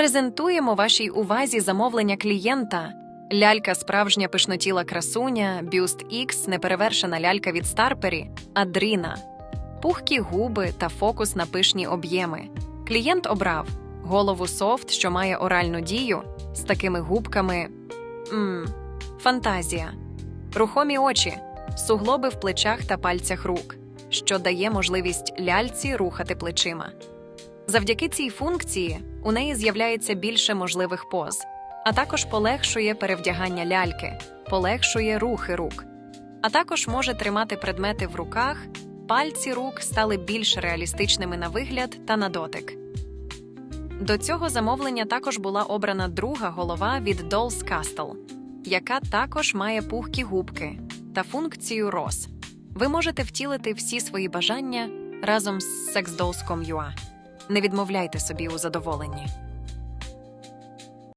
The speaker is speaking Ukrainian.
Презентуємо вашій увазі замовлення клієнта. Лялька справжня пишнотіла красуня, бюст X, неперевершена лялька від Старпері, Адріна, пухкі губи та фокус на пишні об'єми. Клієнт обрав голову софт, що має оральну дію, з такими губками. Мм, фантазія. Рухомі очі, суглоби в плечах та пальцях рук, що дає можливість ляльці рухати плечима. Завдяки цій функції у неї з'являється більше можливих поз, а також полегшує перевдягання ляльки, полегшує рухи рук, а також може тримати предмети в руках, пальці рук стали більш реалістичними на вигляд та на дотик. До цього замовлення також була обрана друга голова від Dolls Castle, яка також має пухкі губки та функцію ROS. Ви можете втілити всі свої бажання разом з SexDolls.com.ua. Не відмовляйте собі у задоволенні.